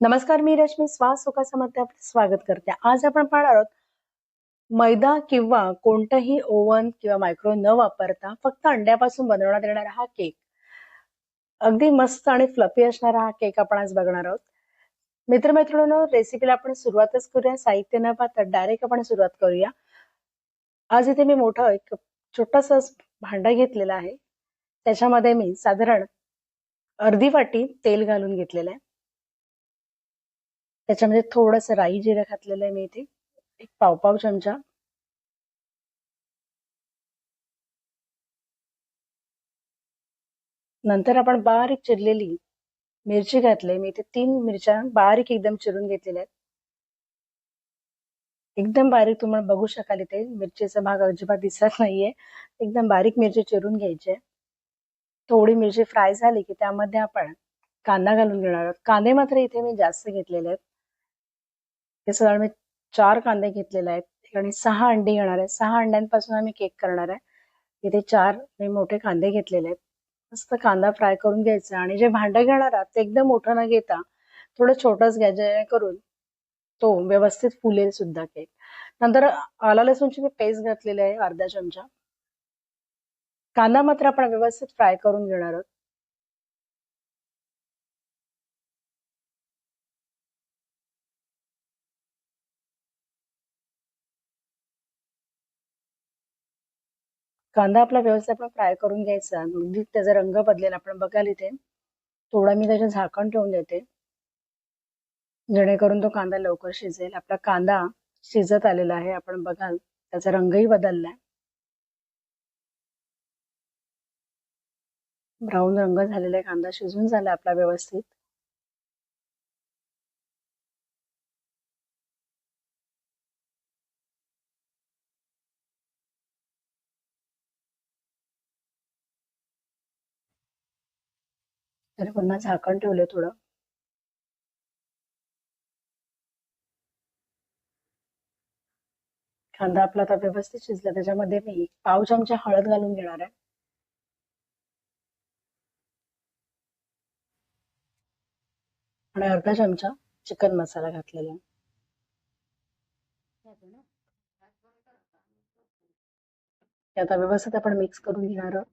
नमस्कार मी रश्मी श्वास सुखासमध्ये आपलं स्वागत करते. आज आपण पाहणार आहोत मैदा किंवा कोणतंही ओव्हन किंवा मायक्रो न वापरता फक्त अंड्यापासून बनवण्यात येणारा हा केक. अगदी मस्त आणि फ्लफी असणारा हा केक आपण आज बघणार आहोत. मित्रमैत्रिणींनो रेसिपीला आपण सुरुवातच करूया साहित्य न पाहता डायरेक्ट आपण सुरुवात करूया. आज इथे मी मोठं एक छोटस भांडं घेतलेलं आहे. त्याच्यामध्ये मी साधारण अर्धी वाटी तेल घालून घेतलेलं आहे. त्याच्यामध्ये थोडस राई जिरं घातलेलं आहे मी इथे. एक पाव पाव चमचा. नंतर आपण बारीक चिरलेली मिरची घातली मी इथे तीन मिरच्या बारीक एकदम चिरून घेतलेल्या आहेत. एकदम बारीक तुम्हाला बघू शकाल इथे मिरचीचा भाग अजिबात दिसत नाहीये. एकदम बारीक मिरची चिरून घ्यायची थोडी मिरची फ्राय झाली की त्यामध्ये आपण कांदा घालून घेणार आहोत. कांदे मात्र इथे मी जास्त घेतलेले आहेत. हे साधारण मी चार कांदे घेतलेले आहेत. आणि सहा अंडी घेणार आहे. सहा अंड्यांपासून आम्ही केक करणार आहे. इथे चार मी मोठे कांदे घेतलेले आहेत. मस्त कांदा फ्राय करून घ्यायचा आणि जे भांडं घेणार आहात ते एकदम मोठं न घेता थोडं छोटंच घ्या जेणेकरून तो व्यवस्थित फुलेल सुद्धा केक. नंतर आला लसूणची मी पेस्ट घातलेली आहे अर्धा चमचा. कांदा मात्र आपण व्यवस्थित फ्राय करून घेणार आहोत. कांदा आपला व्यवस्थित आपण फ्राय करून घ्यायचा. अगदी त्याचा रंग बदलेल. आपण बघाल इथे. थोडा मी त्याचे झाकण ठेवून देते. जेणेकरून तो कांदा लवकर शिजेल. आपला कांदा शिजत आलेला आहे. आपण बघाल. त्याचा रंगही बदललाय. ब्राऊन रंग झालेला आहे. कांदा शिजून झाला आपला व्यवस्थित. तर पुन्हा झाकण ठेवलं थोडं. कांदा आपला आता व्यवस्थित शिजला त्याच्यामध्ये मी पाव चमचा हळद घालून घेणार आहे. आणि अर्धा चमचा चिकन मसाला घातलेला आहे. आता व्यवस्थित आपण मिक्स करून घेणार आहोत.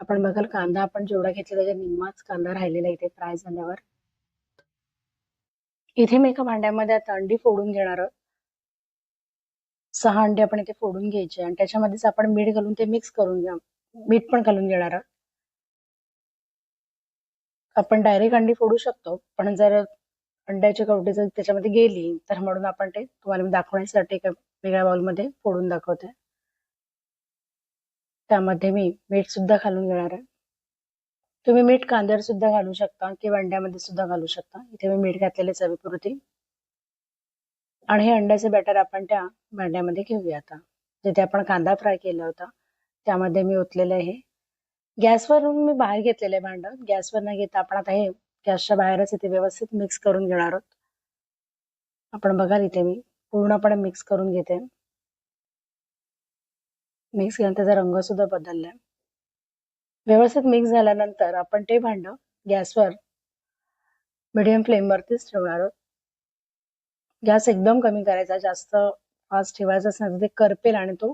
आपण बघाल कांदा आपण जेवढा घेतला त्याच्या निम्माच कांदा राहिलेला इथे फ्राय झाल्यावर. इथे मी एका भांड्यामध्ये आता अंडी फोडून घेणार आहोत सहा अंडी आपण इथे फोडून घ्यायचे आणि त्याच्यामध्येच आपण मीठ घालून ते मिक्स करून घ्या. मीठ पण घालून घेणार आहोत आपण डायरेक्ट अंडी फोडू शकतो पण जर अंड्याची कवटी जर त्याच्यामध्ये गेली तर म्हणून आपण ते तुम्हाला दाखवण्यासाठी एका वेगळ्या बाउलमध्ये फोडून दाखवते. त्यामध्ये मी मीठ सुद्धा घालून घेणार आहे. तुम्ही मीठ कांद्यावर सुद्धा घालू शकता किंवा अंड्यामध्ये सुद्धा घालू शकता. इथे मी मीठ घातलेले चवीपुरती. आणि हे अंड्याचे बॅटर आपण त्या भांड्यामध्ये घेऊया आता. जिथे आपण कांदा फ्राय केला होता त्यामध्ये मी ओतलेलं आहे. गॅसवरून मी बाहेर घेतलेलं आहे भांडं. गॅसवर न घेता आपण आता हे गॅसच्या बाहेरच इथे व्यवस्थित मिक्स करून घेणार आहोत. आपण बघाल इथे मी पूर्णपणे मिक्स करून घेते. मिक्स केल्यानंतर त्याचा रंग सुद्धा बदललाय. व्यवस्थित मिक्स झाल्यानंतर आपण ते भांडं गॅसवर मिडियम फ्लेमवरतीच ठेवणार आहोत गॅस एकदम कमी करायचा जास्त फास्ट ठेवायचा असणार ते करपेल आणि तो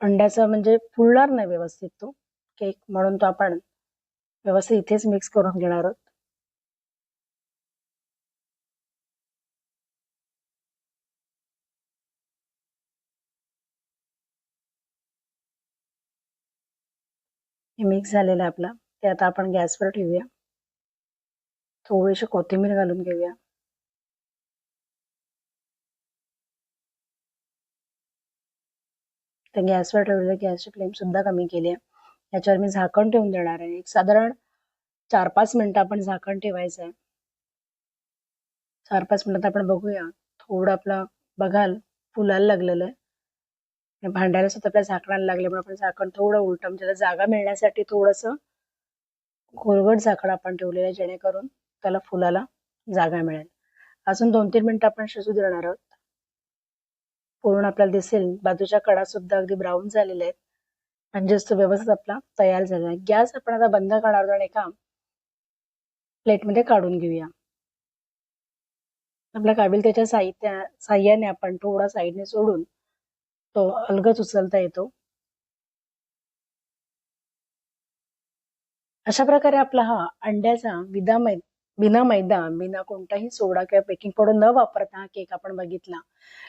अंड्याचा म्हणजे फुलणार नाही व्यवस्थित तो केक म्हणून तो आपण व्यवस्थित इथेच मिक्स करून घेणार आहोत. हे मिक्स झालेलं आहे आपला. ते आता आपण गॅसवर ठेवूया. थोडीशी कोथिंबीर घालून घेऊया. तर गॅसवर ठेवलेलं गॅसची फ्लेम सुद्धा कमी केली आहे. याच्यावर मी झाकण ठेवून देणार आहे. एक साधारण चार पाच मिनिटं आपण झाकण ठेवायचं आहे. चार पाच मिनिटात आपण बघूया. थोडं आपलं बघाल फुलायला लागलेलं आहे. भांड्याला सुद्धा आपल्या झाकणाला लागल्यामुळे आपण झाकण थोडं उलट म्हणजे जागा मिळण्यासाठी थोडस घोलगट झाकण आपण ठेवलेलं आहे जेणेकरून त्याला फुलाला जागा मिळेल. अजून दोन तीन मिनिटं आपण शिजू देणार आहोत. पूर्ण आपल्याला दिसेल बाजूच्या कडा सुद्धा अगदी ब्राऊन झालेल्या आहेत. म्हणजेच तो व्यवस्थित आपला तयार झाला आहे. गॅस आपण आता बंद करणार आणि एका प्लेटमध्ये काढून घेऊया. आपल्या काबिलतेच्या साहित्या साह्याने आपण थोडा साईडने सोडून तो अलगद उचलता येतो. अशा प्रकारे आपला हा अंड्याचा विदा मै बिना मैदा बिना कोणताही सोडा किंवा बेकिंग पावडर न वापरता हा केक आपण बघितला.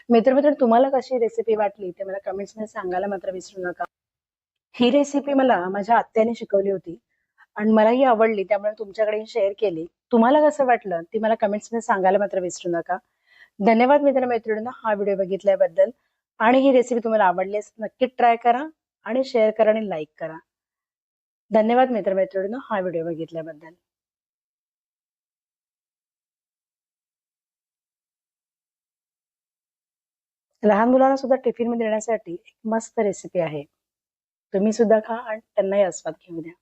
मित्रमित्र तुम्हाला कशी रेसिपी वाटली ते मला कमेंट्समध्ये सांगायला मात्र विसरू नका. ही रेसिपी मला माझ्या आत्याने शिकवली होती आणि मलाही आवडली त्यामुळे तुमच्याकडे शेअर केली. तुम्हाला कसं वाटलं ती मला कमेंट्समध्ये सांगायला मात्र विसरू नका. धन्यवाद मित्र मैत्रिणींना हा व्हिडिओ बघितल्याबद्दल. आणि ही रेसिपी तुम्हाला आवडली असेल नक्की ट्राय करा आणि शेअर करा आणि लाईक करा. धन्यवाद मित्रमैत्रिणींनो हा व्हिडिओ बघितल्याबद्दल. लहान मुलांना सुद्धा टिफिनमध्ये देण्यासाठी एक मस्त रेसिपी आहे. तुम्ही सुद्धा खा आणि त्यांनाही आस्वाद घेऊ द्या.